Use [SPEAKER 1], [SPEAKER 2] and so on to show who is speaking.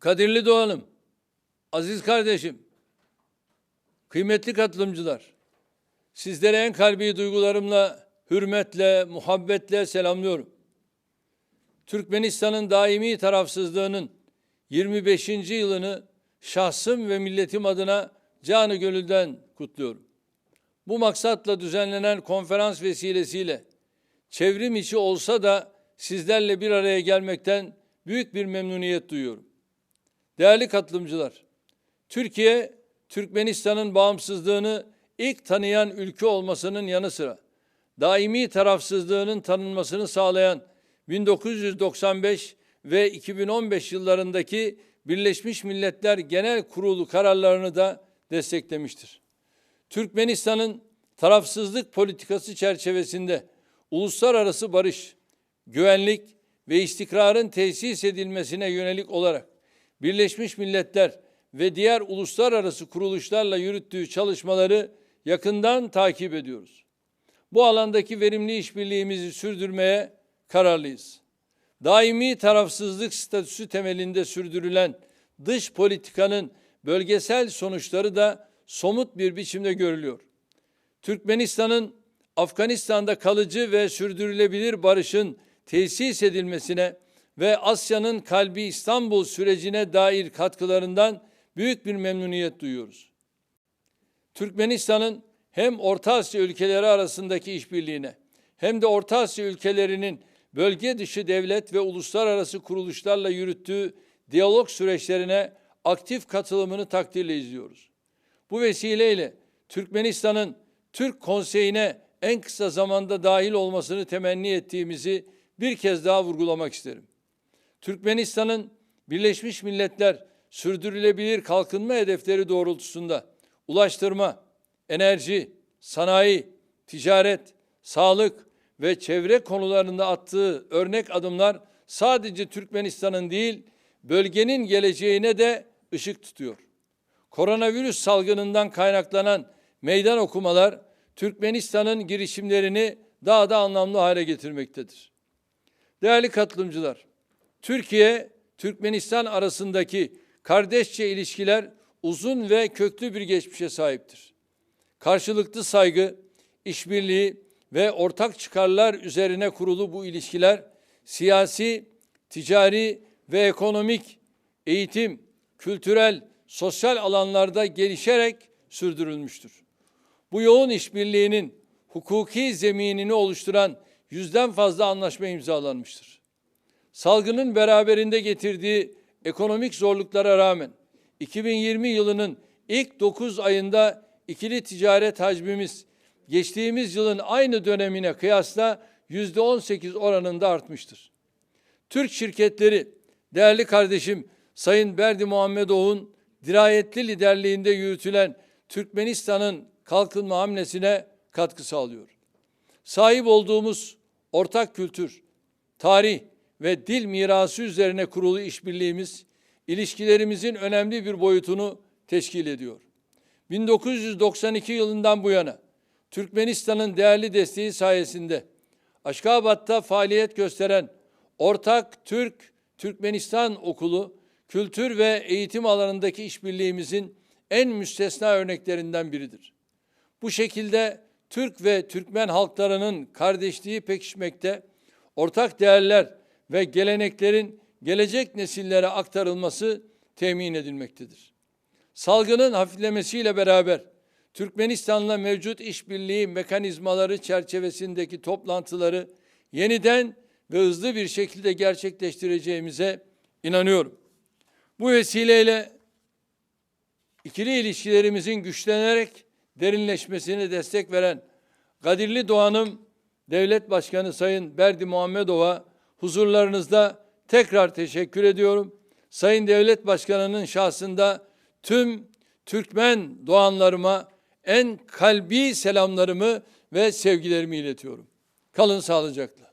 [SPEAKER 1] Kadirli Doğan'ım, aziz kardeşim, kıymetli katılımcılar, sizlere en kalbi duygularımla, hürmetle, muhabbetle selamlıyorum. Türkmenistan'ın daimi tarafsızlığının 25. yılını şahsım ve milletim adına canı gönülden kutluyorum. Bu maksatla düzenlenen konferans vesilesiyle çevrim içi olsa da sizlerle bir araya gelmekten büyük bir memnuniyet duyuyorum. Değerli katılımcılar, Türkiye, Türkmenistan'ın bağımsızlığını ilk tanıyan ülke olmasının yanı sıra daimi tarafsızlığının tanınmasını sağlayan 1995 ve 2015 yıllarındaki Birleşmiş Milletler Genel Kurulu kararlarını da desteklemiştir. Türkmenistan'ın tarafsızlık politikası çerçevesinde uluslararası barış, güvenlik ve istikrarın tesis edilmesine yönelik olarak Birleşmiş Milletler ve diğer uluslararası kuruluşlarla yürüttüğü çalışmaları yakından takip ediyoruz. Bu alandaki verimli işbirliğimizi sürdürmeye kararlıyız. Daimi tarafsızlık statüsü temelinde sürdürülen dış politikanın bölgesel sonuçları da somut bir biçimde görülüyor. Türkmenistan'ın Afganistan'da kalıcı ve sürdürülebilir barışın tesis edilmesine ve Asya'nın kalbi İstanbul sürecine dair katkılarından büyük bir memnuniyet duyuyoruz. Türkmenistan'ın hem Orta Asya ülkeleri arasındaki işbirliğine hem de Orta Asya ülkelerinin bölge dışı devlet ve uluslararası kuruluşlarla yürüttüğü diyalog süreçlerine aktif katılımını takdirle izliyoruz. Bu vesileyle Türkmenistan'ın Türk Konseyi'ne en kısa zamanda dahil olmasını temenni ettiğimizi bir kez daha vurgulamak isterim. Türkmenistan'ın Birleşmiş Milletler sürdürülebilir kalkınma hedefleri doğrultusunda ulaştırma, enerji, sanayi, ticaret, sağlık ve çevre konularında attığı örnek adımlar sadece Türkmenistan'ın değil, bölgenin geleceğine de ışık tutuyor. Koronavirüs salgınından kaynaklanan meydan okumalar Türkmenistan'ın girişimlerini daha da anlamlı hale getirmektedir. Değerli katılımcılar, Türkiye, Türkmenistan arasındaki kardeşçe ilişkiler uzun ve köklü bir geçmişe sahiptir. Karşılıklı saygı, işbirliği ve ortak çıkarlar üzerine kurulu bu ilişkiler siyasi, ticari ve ekonomik, eğitim, kültürel, sosyal alanlarda gelişerek sürdürülmüştür. Bu yoğun işbirliğinin hukuki zeminini oluşturan yüzden fazla anlaşma imzalanmıştır. Salgının beraberinde getirdiği ekonomik zorluklara rağmen 2020 yılının ilk 9 ayında ikili ticaret hacmimiz geçtiğimiz yılın aynı dönemine kıyasla yüzde 18 oranında artmıştır. Türk şirketleri değerli kardeşim Sayın Berdi Muhammedoğlu'nun dirayetli liderliğinde yürütülen Türkmenistan'ın kalkınma hamlesine katkı sağlıyor. Sahip olduğumuz ortak kültür, tarih ve dil mirası üzerine kurulu işbirliğimiz ilişkilerimizin önemli bir boyutunu teşkil ediyor. 1992 yılından bu yana Türkmenistan'ın değerli desteği sayesinde Aşkabat'ta faaliyet gösteren Ortak Türk Türkmenistan Okulu kültür ve eğitim alanındaki işbirliğimizin en müstesna örneklerinden biridir. Bu şekilde Türk ve Türkmen halklarının kardeşliği pekişmekte, ortak değerler ve geleneklerin gelecek nesillere aktarılması temin edilmektedir. Salgının hafiflemesiyle beraber Türkmenistan'la mevcut işbirliği mekanizmaları çerçevesindeki toplantıları yeniden ve hızlı bir şekilde gerçekleştireceğimize inanıyorum. Bu vesileyle ikili ilişkilerimizin güçlenerek derinleşmesine destek veren Kadirli Doğan'ım Devlet Başkanı Sayın Berdi Muhammedova huzurlarınızda tekrar teşekkür ediyorum. Sayın Devlet Başkanı'nın şahsında tüm Türkmen doğanlarıma en kalbi selamlarımı ve sevgilerimi iletiyorum. Kalın sağlıcakla.